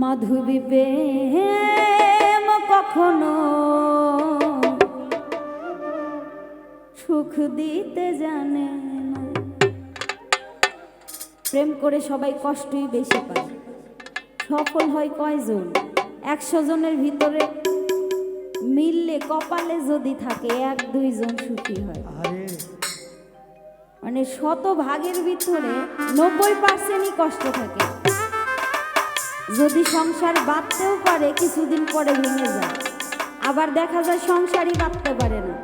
মাধবী প্রেম কখনো সুখ দিতে জানে না। প্রেম করে সবাই কষ্টই বেশি পায়। সফল হয় কয়জন? একশো জনের ভিতরে মিললে কপালে যদি থাকে এক দুইজন সুখী হয়। আরে। মানে শত ভাগের ভিতরে নব্বই পার্সেন্টই কষ্ট থাকে। যদি সংসার বাঁধতেও পারে, কিছুদিন পরে ভেঙে যায়। আবার দেখা যায় সংসারই বাঁধতে পারে না।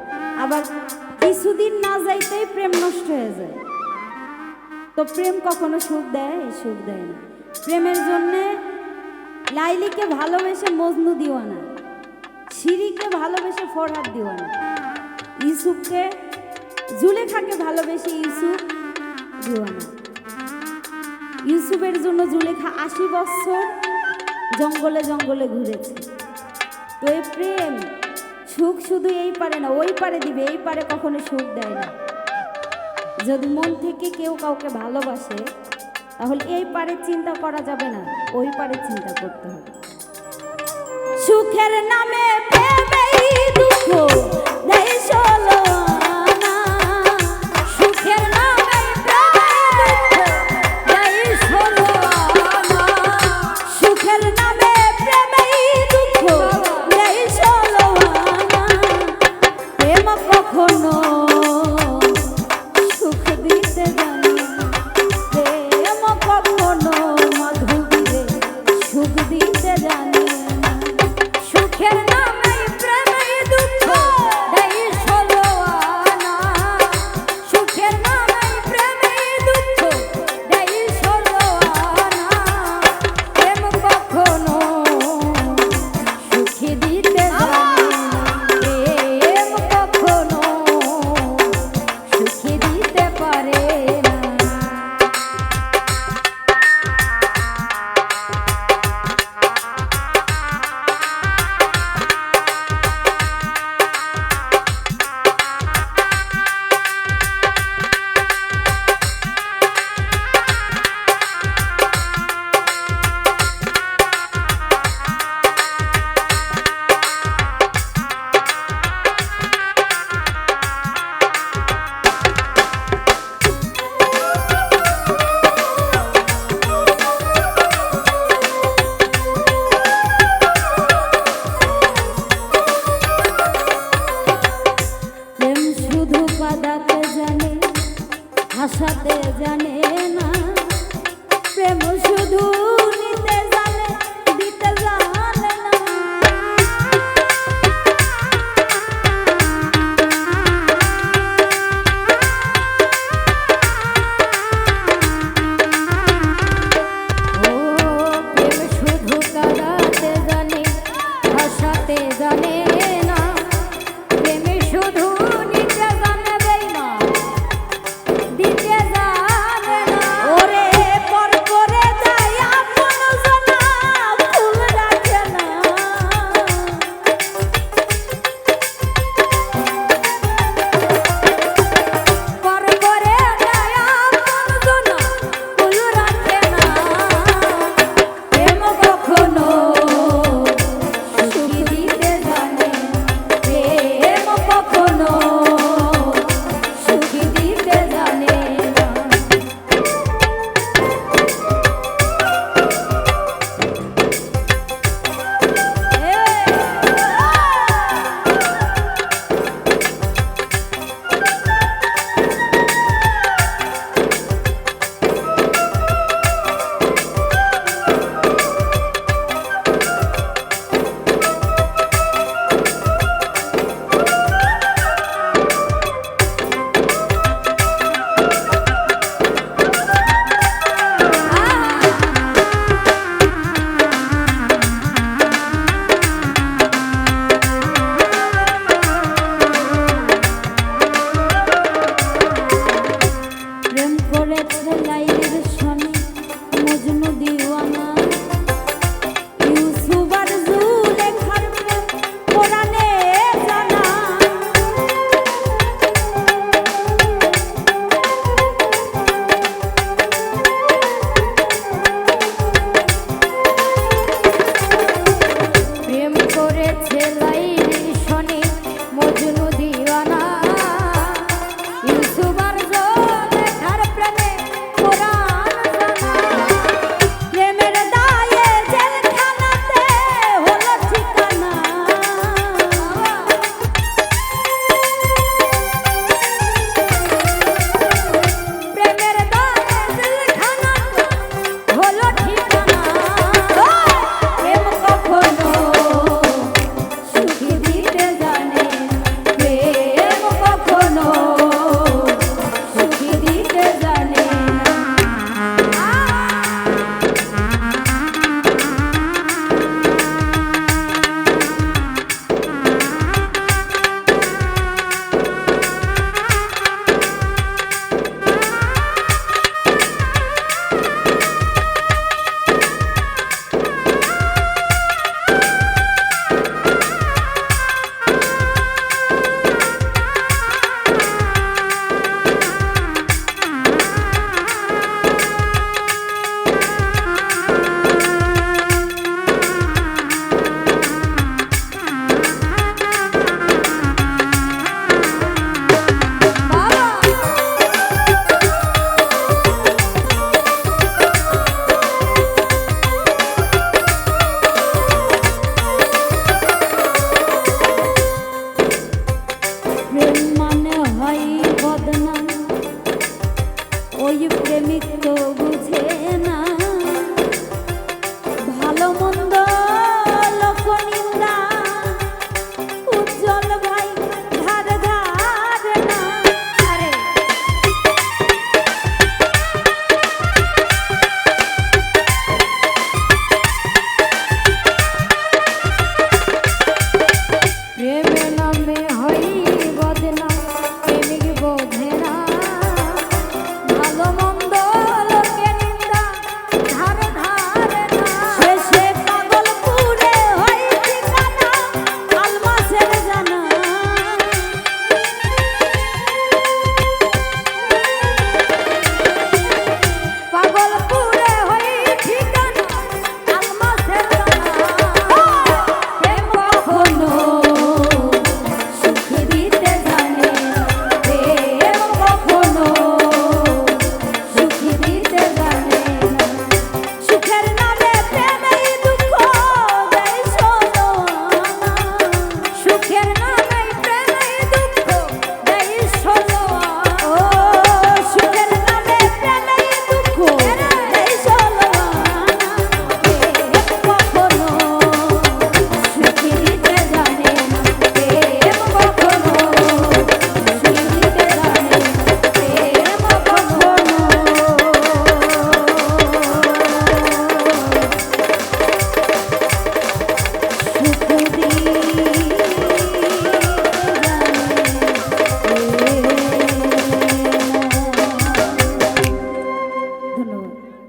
আবার কিছুদিন না যাইতেই প্রেম নষ্ট হয়ে যায়। তো প্রেম কখনো সুখ দেয়? সুখ দেয় না। প্রেমের জন্যে লাইলিকে ভালোবেসে মজনু দিওয়ানা। সিঁড়িকে ভালোবেসে ফরহাদ দিওয়ানা। ইউসুফকে, জুলেখাকে ভালোবেসে ইউসুফ দিওয়ানা। ইউসুফের জন্য জুলেখা আশি বছর জঙ্গলে জঙ্গলে ঘুরেছে। তো এই প্রেম, সুখ শুধু এই পারে না, ওই পারে দিবে, এই পারে কখনো সুখ দেয় না। যদি মন থেকে কেউ কাউকে ভালোবাসে, তাহলে এই পারে চিন্তা করা যাবে না, ওই পারে চিন্তা করতে হবে। সুখের নামে দুঃখ